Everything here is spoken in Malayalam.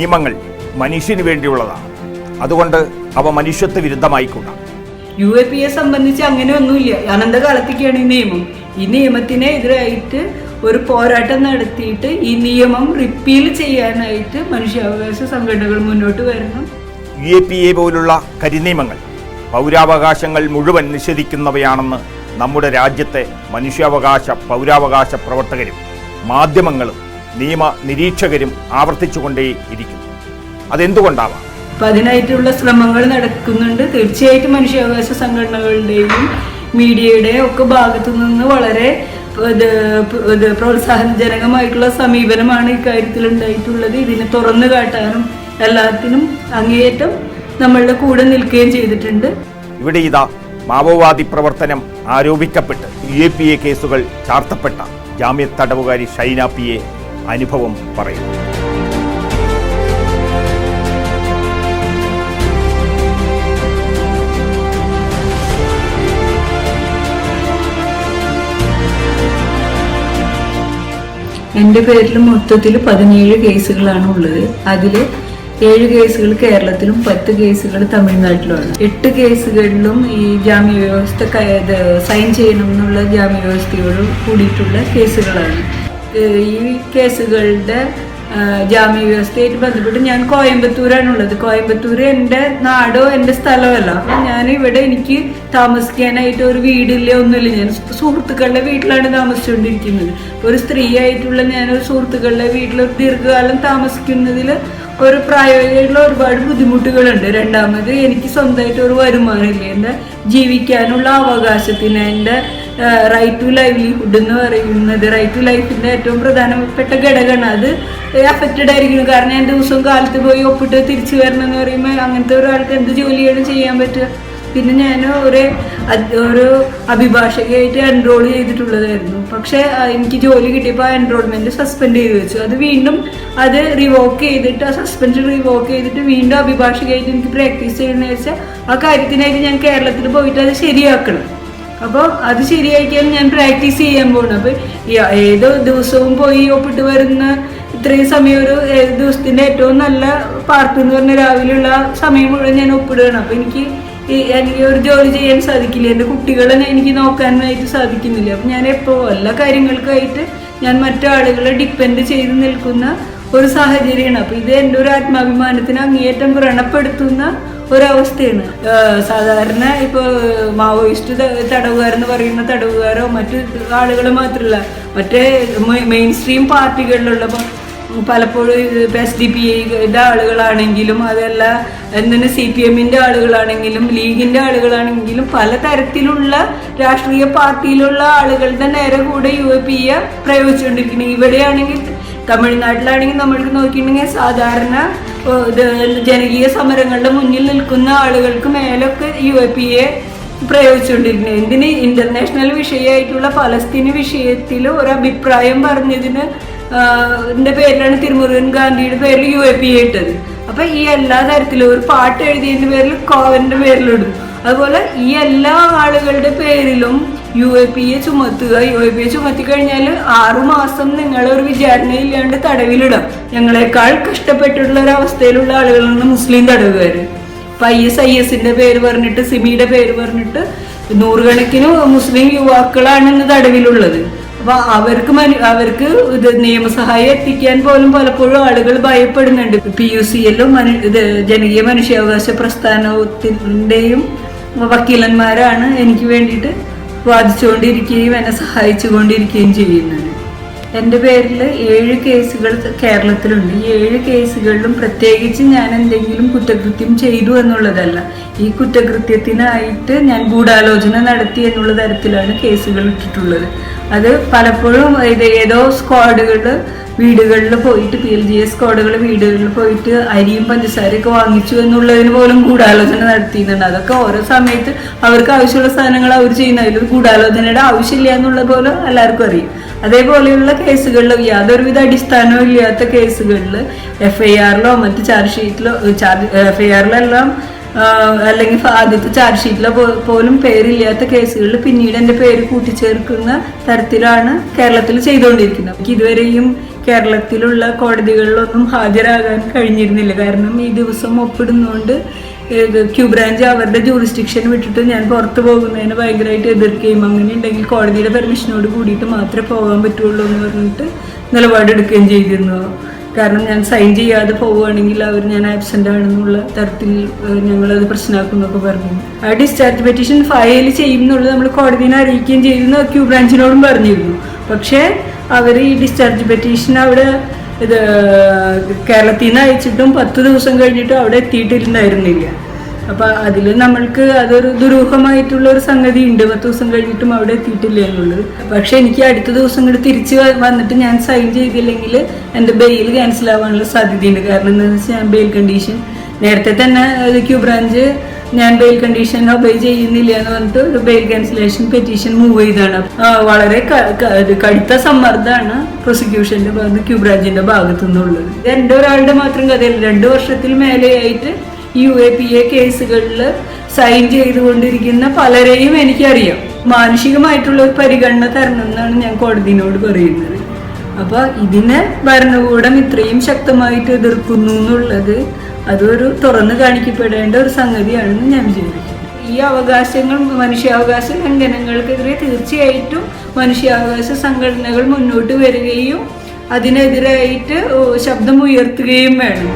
നിയമങ്ങൾ മനുഷ്യന് വേണ്ടിയുള്ളതാണ്. അതുകൊണ്ട് അവ മനുഷ്യത്വ വിരുദ്ധമായിക്കൂടാ. യു എ പി എ സംബന്ധിച്ച് അങ്ങനെ ഒന്നുമില്ല. അനന്തകാലത്തേക്കാണ് ഈ നിയമം. ഈ നിയമത്തിനെ എതിരായിട്ട് ഒരു പോരാട്ടം നടത്തിയിട്ട് ഈ നിയമം റിപ്പീൽ ചെയ്യാനായിട്ട് മനുഷ്യാവകാശ സംഘടനകൾ മുന്നോട്ട് വരണം. യു എ പി എ പോലുള്ള കരിനിയമങ്ങൾ പൗരാവകാശങ്ങൾ മുഴുവൻ നിഷേധിക്കുന്നവയാണെന്ന് നമ്മുടെ രാജ്യത്തെ മനുഷ്യാവകാശ പൗരാവകാശ പ്രവർത്തകരും മാധ്യമങ്ങളും നിയമ നിരീക്ഷകരും ആവർത്തിച്ചുകൊണ്ടേ ഇരിക്കുന്നു. അതെന്തുകൊണ്ടാവാം? അപ്പൊ അതിനായിട്ടുള്ള ശ്രമങ്ങൾ നടക്കുന്നുണ്ട്. തീർച്ചയായിട്ടും മനുഷ്യാവകാശ സംഘടനകളുടെയും മീഡിയയുടെയും ഒക്കെ ഭാഗത്തു നിന്ന് വളരെ പ്രോത്സാഹനജനകമായിട്ടുള്ള സമീപനമാണ് ഇക്കാര്യത്തിൽ ഉണ്ടായിട്ടുള്ളത് ഇതിനെ തുറന്നു കാട്ടാനും എല്ലാത്തിനും അങ്ങേയറ്റം നമ്മളുടെ കൂടെ നിൽക്കുകയും ചെയ്തിട്ടുണ്ട്. ഇവിടെ ഇതാ മാവോവാദി പ്രവർത്തനം ആരോപിക്കപ്പെട്ട്. യു എ പി എ കേസുകൾ ചാർത്തപ്പെട്ട ജാമ്യ തടവുകാരി ഷൈന പി എ അനുഭവം പറയുന്നു എന്റെ പേരിൽ മൊത്തത്തിൽ പതിനേഴ് കേസുകളാണ് ഉള്ളത്. അതിൽ ഏഴ് കേസുകൾ കേരളത്തിലും പത്ത് കേസുകൾ തമിഴ്നാട്ടിലുമാണ്. എട്ട് കേസുകളിലും ഈ ജാമ്യ വ്യവസ്ഥ സൈൻ ചെയ്യണം എന്നുള്ള ജാമ്യ വ്യവസ്ഥയോട് കൂടിയിട്ടുള്ള കേസുകളാണ്. ഈ കേസുകളുടെ ജാമ്യ വ്യവസ്ഥയായിട്ട് ബന്ധപ്പെട്ട് ഞാൻ കോയമ്പത്തൂരാണുള്ളത്. കോയമ്പത്തൂർ എന്റെ നാടോ എന്റെ സ്ഥലമല്ല. അപ്പം ഞാൻ ഇവിടെ എനിക്ക് താമസിക്കാനായിട്ട് ഒരു വീടില്ല ഒന്നുമില്ല. ഞാൻ സുഹൃത്തുക്കളുടെ വീട്ടിലാണ് താമസിച്ചുകൊണ്ടിരിക്കുന്നത് ഒരു സ്ത്രീ ആയിട്ടുള്ള ഞാൻ ഒരു സുഹൃത്തുക്കളുടെ വീട്ടിൽ ദീർഘകാലം താമസിക്കുന്നതിൽ ഒരു പ്രായോഗികമായിട്ടുള്ള ഒരുപാട് ബുദ്ധിമുട്ടുകളുണ്ട്. രണ്ടാമത് എനിക്ക് സ്വന്തമായിട്ട് ഒരു വരുമാനമില്ല. എന്റെ ജീവിക്കാനുള്ള അവകാശത്തിന് എന്റെ റൈറ്റ് ടു ലൈവ്ലിഹുഡ് എന്ന് പറയുന്നത് റൈറ്റ് ടു ലൈഫിന്റെ ഏറ്റവും പ്രധാനപ്പെട്ട ഘടകമാണ്. അത് അഫക്റ്റഡ് ആയിരിക്കുന്നു കാരണം ഞാൻ ദിവസവും കാലത്ത് പോയി ഒപ്പിട്ട് തിരിച്ചു വരണം എന്ന് പറയുമ്പോൾ അങ്ങനത്തെ ഒരാൾക്ക് എന്ത് ജോലിയാണ് ചെയ്യാൻ പറ്റുക? പിന്നെ ഞാൻ ഒരു ഒരു അഭിഭാഷകയായിട്ട് എൻറോൾ ചെയ്തിട്ടുള്ളതായിരുന്നു. പക്ഷേ എനിക്ക് ജോലി കിട്ടിയപ്പോൾ ആ എൻറോൾമെന്റ് സസ്പെൻഡ് ചെയ്ത് വെച്ചു. അത് വീണ്ടും അത് റിവോക്ക് ചെയ്തിട്ട് ആ സസ്പെൻഷൻ റിവോക്ക് ചെയ്തിട്ട് വീണ്ടും അഭിഭാഷകയായിട്ട് എനിക്ക് പ്രാക്ടീസ് ചെയ്യണമെന്ന് വെച്ചാൽ ആ കാര്യത്തിനായിട്ട് ഞാൻ കേരളത്തിൽ പോയിട്ട് അത് ശരിയാക്കണം. അപ്പോൾ അത് ശരിയാക്കിയാൽ ഞാൻ പ്രാക്ടീസ് ചെയ്യാൻ പോകണം അപ്പോൾ ഏതോ ദിവസവും പോയി ഒപ്പിട്ട് വരുന്ന ഇത്രയും സമയം ഒരു ദിവസത്തിന്റെ ഏറ്റവും നല്ല പാർട്ട് എന്ന് പറഞ്ഞ രാവിലെയുള്ള സമയം മുഴുവൻ ഞാൻ ഒപ്പിടുകയാണ്. അപ്പോൾ എനിക്ക് എനിക്ക് ഒരു ജോലി ചെയ്യാൻ സാധിക്കില്ല. എന്റെ കുട്ടികളെ എനിക്ക് നോക്കാനായിട്ട് സാധിക്കുന്നില്ല. അപ്പം ഞാൻ എപ്പോൾ എല്ലാ കാര്യങ്ങൾക്കായിട്ട് ഞാൻ മറ്റാളുകളെ ഡിപ്പെൻഡ് ചെയ്ത് നിൽക്കുന്ന ഒരു സാഹചര്യമാണ്. അപ്പം ഇത് എന്റെ ഒരു ആത്മാഭിമാനത്തിന് അങ്ങേയറ്റം വ്രണപ്പെടുത്തുന്ന ഒരവസ്ഥയാണ്. സാധാരണ ഇപ്പോൾ മാവോയിസ്റ്റ് തടവുകാരെന്ന് പറയുന്ന തടവുകാരോ മറ്റു ആളുകൾ മാത്രമല്ല മറ്റേ മെയിൻ സ്ട്രീം പാർട്ടികളിലുള്ള ഇപ്പം പലപ്പോഴും എസ് ഡി പി ഐയുടെ ആളുകളാണെങ്കിലും അതല്ല എന്തിന് സി പി എമ്മിന്റെ ആളുകളാണെങ്കിലും ലീഗിന്റെ ആളുകളാണെങ്കിലും പലതരത്തിലുള്ള രാഷ്ട്രീയ പാർട്ടിയിലുള്ള ആളുകളുടെ നേരെ കൂടെ യു എ പി എ പ്രയോഗിച്ചുകൊണ്ടിരിക്കുന്നത് ഇവിടെയാണെങ്കിൽ തമിഴ്നാട്ടിലാണെങ്കിൽ നമ്മൾക്ക് നോക്കിയിട്ടുണ്ടെങ്കിൽ സാധാരണ ജനകീയ സമരങ്ങളുടെ മുന്നിൽ നിൽക്കുന്ന ആളുകൾക്ക് മേലൊക്കെ യു എ പി എ പ്രയോഗിച്ചുകൊണ്ടിരിക്കുന്നത് എന്തിന്? ഇന്റർനാഷണൽ വിഷയമായിട്ടുള്ള ഫലസ്തീന് വിഷയത്തിൽ ഒരു അഭിപ്രായം പറഞ്ഞതിന് ന്റെ പേരിലാണ് തിരുമുരുകൻ ഗാന്ധിയുടെ പേരിൽ യു എ പി ഇട്ടത് അപ്പൊ ഈ എല്ലാ തരത്തിലും ഒരു പാട്ട് എഴുതിയതിന്റെ പേരിൽ കോവന്റെ പേരിലിടും. അതുപോലെ ഈ എല്ലാ ആളുകളുടെ പേരിലും യു എ പി എ ചുമത്തുക യു എ പി എ ചുമത്തി കഴിഞ്ഞാൽ ആറു മാസം നിങ്ങൾ ഒരു വിചാരണയില്ലാണ്ട് തടവിലിടാം. ഞങ്ങളെക്കാൾ കഷ്ടപ്പെട്ടിട്ടുള്ള ഒരു അവസ്ഥയിലുള്ള ആളുകളാണ് മുസ്ലിം തടവുകാർ ഇപ്പൊ ഐ എസ് ഐ എസിന്റെ പേര് പറഞ്ഞിട്ട് സിമിയുടെ പേര് പറഞ്ഞിട്ട് നൂറുകണക്കിന് മുസ്ലിം യുവാക്കളാണ് ഇന്ന് തടവിലുള്ളത്. അപ്പൊ അവർക്ക് മനു- അവർക്ക് ഇത് നിയമസഹായം എത്തിക്കാൻ പോലും പലപ്പോഴും ആളുകൾ ഭയപ്പെടുന്നുണ്ട്. പി യു സി എല്ലും മനു ഇത് ജനകീയ മനുഷ്യാവകാശ പ്രസ്ഥാനത്തിന്റെയും വക്കീലന്മാരാണ് എനിക്ക് വേണ്ടിയിട്ട് വാദിച്ചുകൊണ്ടിരിക്കുകയും എന്നെ സഹായിച്ചുകൊണ്ടിരിക്കുകയും ചെയ്യുന്നത്. എന്റെ പേരിൽ ഏഴ് കേസുകൾ കേരളത്തിലുണ്ട്. ഈ ഏഴ് കേസുകളിലും പ്രത്യേകിച്ച് ഞാൻ എന്തെങ്കിലും കുറ്റകൃത്യം ചെയ്തു എന്നുള്ളതല്ല. ഈ കുറ്റകൃത്യത്തിനായിട്ട് ഞാൻ ഗൂഢാലോചന നടത്തി എന്നുള്ള തരത്തിലാണ് കേസുകൾ ഇട്ടിട്ടുള്ളത്. അത് പലപ്പോഴും ഇത് ഏതോ സ്ക്വാഡുകളിൽ വീടുകളിൽ പോയിട്ട് പി എൽ ജി എസ് സ്ക്വാഡുകൾ വീടുകളിൽ പോയിട്ട് അരിയും പഞ്ചസാരയൊക്കെ വാങ്ങിച്ചു എന്നുള്ളതിന് പോലും ഗൂഢാലോചന നടത്തിയിട്ടുണ്ട്. അതൊക്കെ ഓരോ സമയത്ത് അവർക്ക് ആവശ്യമുള്ള സാധനങ്ങൾ അവർ ചെയ്യുന്ന അതിൽ ഗൂഢാലോചനയുടെ ആവശ്യമില്ല എന്നുള്ളത് പോലെ എല്ലാവർക്കും അറിയും. അതേപോലെയുള്ള കേസുകളിൽ യാതൊരുവിധ അടിസ്ഥാനവും ഇല്ലാത്ത കേസുകളിൽ എഫ് ഐ ആറിലോ മറ്റ് ചാർജ് ഷീറ്റിലോ ചാർജ് എഫ് ഐ ആറിലെല്ലാം അല്ലെങ്കിൽ ആദ്യത്തെ ചാർജ് ഷീറ്റിലെ പോലും പേരില്ലാത്ത കേസുകളിൽ പിന്നീട് എന്റെ പേര് കൂട്ടിച്ചേർക്കുന്ന തരത്തിലാണ് കേരളത്തിൽ ചെയ്തുകൊണ്ടിരിക്കുന്നത്. എനിക്ക് ഇതുവരെയും കേരളത്തിലുള്ള കോടതികളിലൊന്നും ഹാജരാകാൻ കഴിഞ്ഞിരുന്നില്ല. കാരണം ഈ ദിവസം ഒപ്പിടുന്നുകൊണ്ട് ക്യൂ അവരുടെ ജൂറിസ്ഡിക്ഷൻ വിട്ടിട്ട് ഞാൻ പുറത്തു പോകുന്നതിന് ഭയങ്കരമായിട്ട് എതിർക്കുകയും അങ്ങനെ ഉണ്ടെങ്കിൽ കോടതിയുടെ പെർമിഷനോട് കൂടിയിട്ട് മാത്രമേ പോകാൻ പറ്റുള്ളൂ എന്ന് പറഞ്ഞിട്ട് നിലപാടെടുക്കുകയും ചെയ്തിരുന്നു. കാരണം ഞാൻ സൈൻ ചെയ്യാതെ പോവുകയാണെങ്കിൽ അവർ ഞാൻ ആബ്സെന്റ് ആണെന്നുള്ള തരത്തിൽ ഞങ്ങളത് പ്രശ്നമാക്കുന്നൊക്കെ പറഞ്ഞു. ആ ഡിസ്ചാർജ് പെറ്റീഷൻ ഫയൽ ചെയ്യുന്നുള്ളത് നമ്മൾ കോടതിനെ അറിയിക്കുകയും ചെയ്തിരുന്നു ക്യൂ ബ്രാഞ്ചിനോടും പറഞ്ഞിരുന്നു. പക്ഷേ അവർ ഈ ഡിസ്ചാർജ് പെറ്റീഷൻ അവിടെ ഇത് കേരളത്തിൽ നിന്ന് അയച്ചിട്ടും പത്ത് ദിവസം കഴിഞ്ഞിട്ടും അവിടെ എത്തിയിട്ടുണ്ടായിരുന്നില്ല അപ്പൊ അതിൽ നമ്മൾക്ക് അതൊരു ദുരൂഹമായിട്ടുള്ള ഒരു സംഗതി ഉണ്ട് പത്ത് ദിവസം കഴിഞ്ഞിട്ടും അവിടെ എത്തിയിട്ടില്ല എന്നുള്ളത്. പക്ഷെ എനിക്ക് അടുത്ത ദിവസം കൂടി തിരിച്ച് വന്നിട്ട് ഞാൻ സൈൻ ചെയ്തില്ലെങ്കിൽ എന്റെ ബെയിൽ ക്യാൻസൽ ആവാനുള്ള സാധ്യതയുണ്ട്. കാരണം എന്താണെന്ന് വെച്ചാൽ ഞാൻ ബെയിൽ കണ്ടീഷൻ നേരത്തെ തന്നെ ക്യൂ ബ്രാഞ്ച് ഞാൻ ബെയിൽ കണ്ടീഷൻ ഒബേ ചെയ്യുന്നില്ല എന്ന് പറഞ്ഞിട്ട് ഒരു ബെയിൽ ക്യാൻസലേഷൻ പെറ്റീഷൻ മൂവ് ചെയ്താണ്. വളരെ കടുത്ത സമ്മർദ്ദമാണ് പ്രോസിക്യൂഷന്റെ ഭാഗത്ത് ക്യൂ ബ്രാഞ്ചിന്റെ ഭാഗത്തു നിന്നുള്ളത് ഒരാളുടെ മാത്രം കഥയല്ല. രണ്ടു വർഷത്തിൽ മേലെയായിട്ട് യു എ പി എ കേസുകളിൽ സൈൻ ചെയ്തുകൊണ്ടിരിക്കുന്ന പലരെയും എനിക്കറിയാം. മാനുഷികമായിട്ടുള്ള ഒരു പരിഗണന തരണം എന്നാണ് ഞാൻ കോടതിനോട് പറയുന്നത്. അപ്പൊ ഇതിനെ ഭരണകൂടം ഇത്രയും ശക്തമായിട്ട് എതിർക്കുന്നു എന്നുള്ളത് അതൊരു തുറന്നു കാണിക്കപ്പെടേണ്ട ഒരു സംഗതിയാണെന്ന് ഞാൻ വിചാരിക്കുന്നു. ഈ അവകാശങ്ങൾ മനുഷ്യാവകാശ ലംഘനങ്ങൾക്കെതിരെ തീർച്ചയായിട്ടും മനുഷ്യാവകാശ സംഘടനകൾ മുന്നോട്ട് വരികയും അതിനെതിരായിട്ട് ശബ്ദമുയർത്തുകയും വേണം.